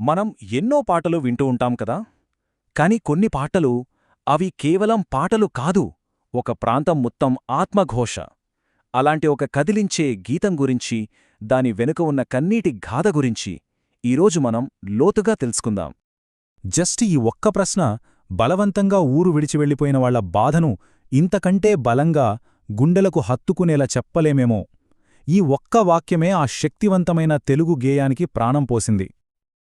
మనం ఎన్నో పాటలు వింటూ ఉంటాం కదా? కాని కొన్ని పాటలు అవి కేవలం పాటలు కాదు ఒక ప్రాంతం మొత్తం ఆత్మఘోష. అలాంటి ఒక కదిలించే గీతం గురించి దాని వెనుక ఉన్న కన్నీటి గాథ గురించి ఈరోజు మనం లోతుగా తెలుసుకుందాం. జస్ట్ ఈ ఒక్క ప్రశ్న బలవంతంగా ఊరు విడిచి వెళ్ళిపోయిన వాళ్ళ బాధను ఇంతకంటే బలంగా గుండెలకు హత్తుకునేలా చెప్పలేమేమో. ఈ ఒక్క వాక్యమే ఆ శక్తివంతమైన తెలుగు గేయానికి ప్రాణం పోసింది.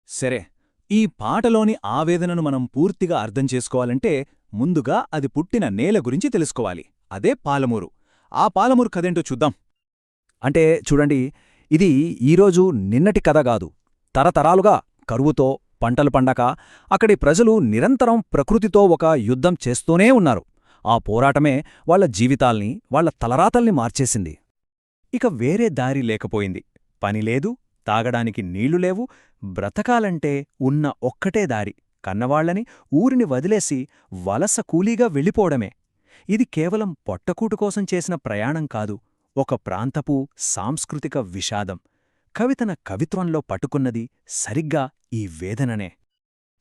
సరే ఈ పాటలోని ఆవేదనను మనం పూర్తిగా అర్థం చేసుకోవాలంటే ముందుగా అది పుట్టిన నేల గురించి తెలుసుకోవాలి. అదే పాలమూరు. ఆ పాలమూరు కదేంటో చూద్దాం. అంటే చూడండి ఇది ఈరోజు నిన్నటి కథ కాదు. తరతరాలుగా కరువుతో పంటలు పండక అక్కడి ప్రజలు నిరంతరం ప్రకృతితో ఒక యుద్ధం చేస్తూనే ఉన్నారు. ఆ పోరాటమే వాళ్ళ జీవితాల్ని వాళ్ళ తలరాతల్ని మార్చేసింది. ఇక వేరే దారి లేకపోయింది. పనిలేదు తాగడానికి నీళ్ళు లేవు బ్రతకాలంటే ఉన్న ఒక్కటే దారి కన్నవాళ్ళని ఊరిని వదిలేసి వలస కూలీగా వెళ్ళిపోవడమే. ఇది కేవలం పొట్టకూటు కోసం చేసిన ప్రయాణం కాదు ఒక ప్రాంతపు సాంస్కృతిక విషాదం. కవితన కవిత్వంలో పట్టుకున్నది సరిగ్గా ఈ వేదననే.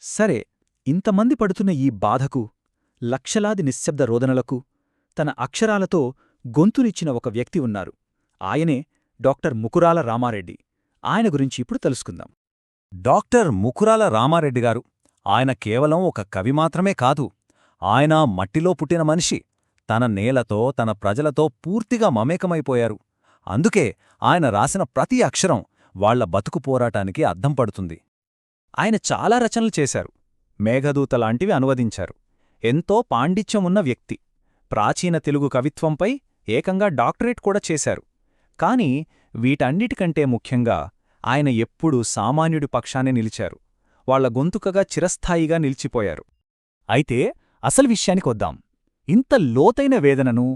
సరే ఇంతమంది పడుతున్న ఈ బాధకు లక్షలాది నిశ్శబ్ద రోదనలకు తన అక్షరాలతో గొంతునిచ్చిన ఒక వ్యక్తి ఉన్నారు. ఆయనే డాక్టర్ ముకురాల రామారెడ్డి. ఆయన గురించి ఇప్పుడు తెలుసుకుందాం. డాక్టర్ ముకురాల రామారెడ్డి గారు ఆయన కేవలం ఒక కవి మాత్రమే కాదు. ఆయన మట్టిలో పుట్టిన మనిషి. తన నేలతో తన ప్రజలతో పూర్తిగా మమేకమైపోయారు. అందుకే ఆయన రాసిన ప్రతి అక్షరం వాళ్ళ బతుకు పోరాటానికి అద్దం పడుతుంది. ఆయన చాలా రచనలు చేశారు. మేఘదూత లాంటివి అనువదించారు. ఎంతో పాండిత్యమున్న వ్యక్తి. ప్రాచీన తెలుగు కవిత్వంపై ఏకంగా డాక్టరేట్ కూడా చేశారు. కాని వీటన్నిటికంటే ముఖ్యంగా ఆయన ఎప్పుడూ సామాన్యుడి పక్షానే నిలిచారు. వాళ్ళ గొంతుకగా చిరస్థాయిగా నిలిచిపోయారు. అయితే అసలు విషయానికొద్దాం ఇంత లోతైన వేదనను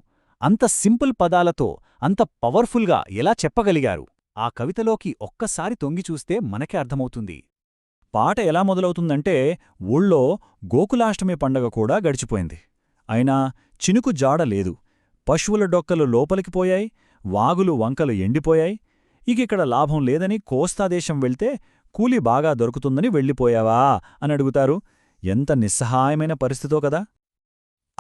అంత సింపుల్ పదాలతో అంత పవర్ఫుల్గా ఎలా చెప్పగలిగారు? ఆ కవితలోకి ఒక్కసారి తొంగిచూస్తే మనకే అర్థమవుతుంది. పాట ఎలా మొదలవుతుందంటే ఊళ్ళో గోకులాష్టమి పండగ కూడా గడిచిపోయింది. అయినా చినుకు జాడ లేదు. పశువుల డొక్కలు లోపలికి పోయాయి వాగులు వంకలు ఎండిపోయాయి ఇకిక్కడ లాభం లేదని కోస్తాదేశం వెళ్తే కూలి బాగా దొరుకుతుందని వెళ్ళిపోయావా అని అడుగుతారు. ఎంత నిస్సహాయమైన పరిస్థితో కదా.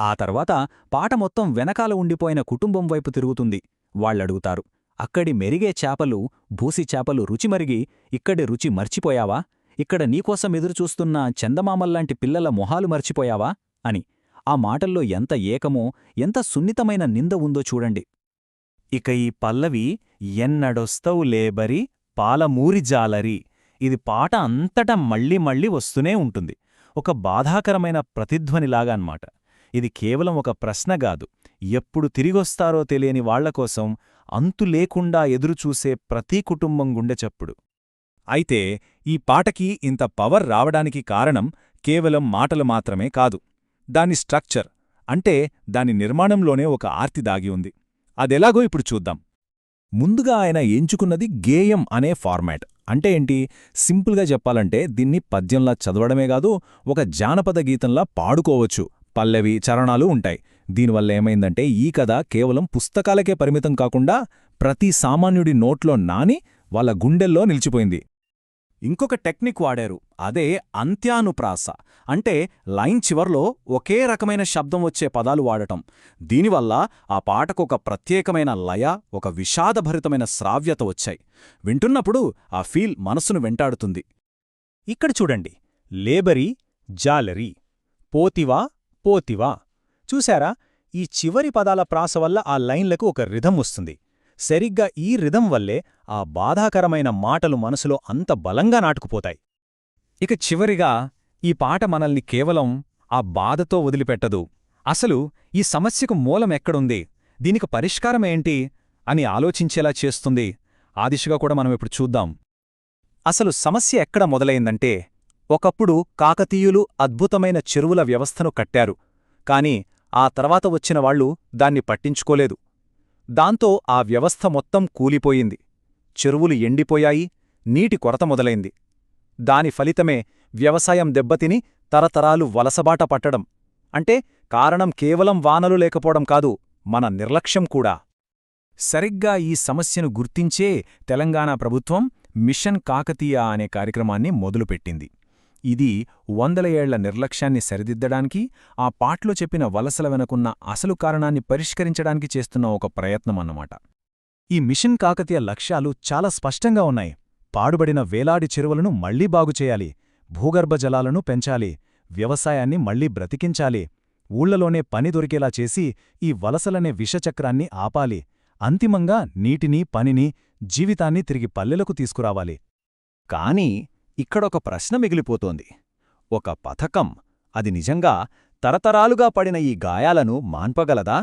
ఆ తర్వాత పాట మొత్తం వెనకాల ఉండిపోయిన కుటుంబం వైపు తిరుగుతుంది. వాళ్ళడుగుతారు. అక్కడి మెరిగే చేపలు భూసి చేపలు రుచిమరిగి ఇక్కడి రుచి మర్చిపోయావా? ఇక్కడ నీకోసం ఎదురుచూస్తున్న చందమామల్లాంటి పిల్లల మొహాలు మర్చిపోయావా? అని. ఆ మాటల్లో ఎంత ఏకమో ఎంత సున్నితమైన నింద ఉందో చూడండి. ఇక ఈ పల్లవి ఎన్నడొస్తవు లేబరి పాలమూరి జాలరి. ఇది పాట అంతటా మళ్ళీ మళ్ళీ వస్తూనే ఉంటుంది. ఒక బాధాకరమైన ప్రతిధ్వనిలాగా అన్నమాట. ఇది కేవలం ఒక ప్రశ్నగాదు ఎప్పుడు తిరిగొస్తారో తెలియని వాళ్ళకోసం అంతు లేకుండా ఎదురుచూసే ప్రతి కుటుంబం గుండె చప్పుడు. అయితే ఈ పాటకి ఇంత పవర్ రావడానికి కారణం కేవలం మాటలు మాత్రమే కాదు. దాని స్ట్రక్చర్ అంటే దాని నిర్మాణంలోనే ఒక ఆర్తి దాగి ఉంది. అదెలాగో ఇప్పుడు చూద్దాం. ముందుగా ఆయన ఎంచుకున్నది గేయం అనే ఫార్మాట్. అంటే ఏంటి? సింపుల్గా చెప్పాలంటే దీన్ని పద్యంలా చదవడమే కాదు ఒక జానపద గీతంలా పాడుకోవచ్చు. పల్లవి చరణాలు ఉంటాయి. దీనివల్ల ఏమైందంటే ఈ కథ కేవలం పుస్తకాలకే పరిమితం కాకుండా ప్రతి సామాన్యుడి నోట్లో నాని వాళ్ళ గుండెల్లో నిలిచిపోయింది. ఇంకొక టెక్నిక్ వాడారు. అదే అంత్యానుప్రాస. అంటే లైన్ చివర్లో ఒకే రకమైన శబ్దం వచ్చే పదాలు వాడటం. దీనివల్ల ఆ పాటకు ఒక ప్రత్యేకమైన లయ ఒక విషాదభరితమైన శ్రావ్యత వచ్చాయి. వింటున్నప్పుడు ఆ ఫీల్ మనసును వెంటాడుతుంది. ఇక్కడ చూడండి. లేబరీ జాలరీ. పోతివా పోతివా. చూశారా? ఈ చివరి పదాల ప్రాస వల్ల ఆ లైన్లకు ఒక రిధం వస్తుంది. సరిగ్గా ఈ రిధం వల్లే ఆ బాధాకరమైన మాటలు మనసులో అంత బలంగా నాటుకుపోతాయి. ఇక చివరిగా ఈ పాట మనల్ని కేవలం ఆ బాధతో వదిలిపెట్టదు. అసలు ఈ సమస్యకు మూలం ఎక్కడుంది? దీనికి పరిష్కారమేంటి అని ఆలోచించేలా చేస్తుంది. ఆ దిశగా కూడా మనం ఇప్పుడు చూద్దాం. అసలు సమస్య ఎక్కడ మొదలైందంటే ఒకప్పుడు కాకతీయులు అద్భుతమైన చెరువుల వ్యవస్థను కట్టారు. కాని ఆ తర్వాత వచ్చిన వాళ్ళు దాన్ని పట్టించుకోలేదు. దాంతో ఆ వ్యవస్థ మొత్తం కూలిపోయింది. చెరువులు ఎండిపోయాయి నీటి కొరత మొదలైంది. దాని ఫలితమే వ్యవసాయం దెబ్బతిని తరతరాలు వలసబాట పట్టడం. అంటే కారణం కేవలం వానలు లేకపోవడం కాదు మన నిర్లక్ష్యం కూడా. సరిగ్గా ఈ సమస్యను గుర్తించే తెలంగాణ ప్రభుత్వం మిషన్ కాకతీయ అనే కార్యక్రమాన్ని మొదలుపెట్టింది. ఇది వందల ఏళ్ళ నిర్లక్ష్యాన్ని సరిదిద్దడానికి ఆ పాట్లో చెప్పిన వలసల వెనకున్న అసలు కారణాన్ని పరిష్కరించడానికి చేస్తున్న ఒక ప్రయత్నమన్నమాట. ఈ మిషన్ కాకతీయ లక్ష్యాలు చాలా స్పష్టంగా ఉన్నాయి. పాడుబడిన వేలాడి చెరువులను మళ్ళీ బాగుచేయాలి భూగర్భ జలాలను పెంచాలి వ్యవసాయాన్ని మళ్ళీ బ్రతికించాలి ఊళ్ళలోనే పని దొరికేలా చేసి ఈ వలసలనే విషచక్రాన్ని ఆపాలి అంతిమంగా నీటిని పనిని జీవితాన్ని తిరిగి పల్లెలకు తీసుకురావాలి. కాని ఇక్కడొక ప్రశ్న మిగిలిపోతోంది. ఒక పథకం అది నిజంగా తరతరాలుగా పడిన ఈ గాయాలను మాన్పగలదా?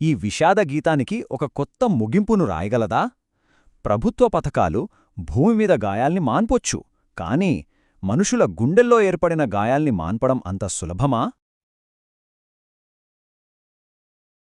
ఈ విషాద గీతానికి ఒక కొత్త ముగింపును రాయగలదా? ప్రభుత్వ పథకాలు భూమి మీద గాయాల్ని మాన్పొచ్చు కాని మనుషుల గుండెల్లో ఏర్పడిన గాయాల్ని మాన్పడం అంత సులభమా?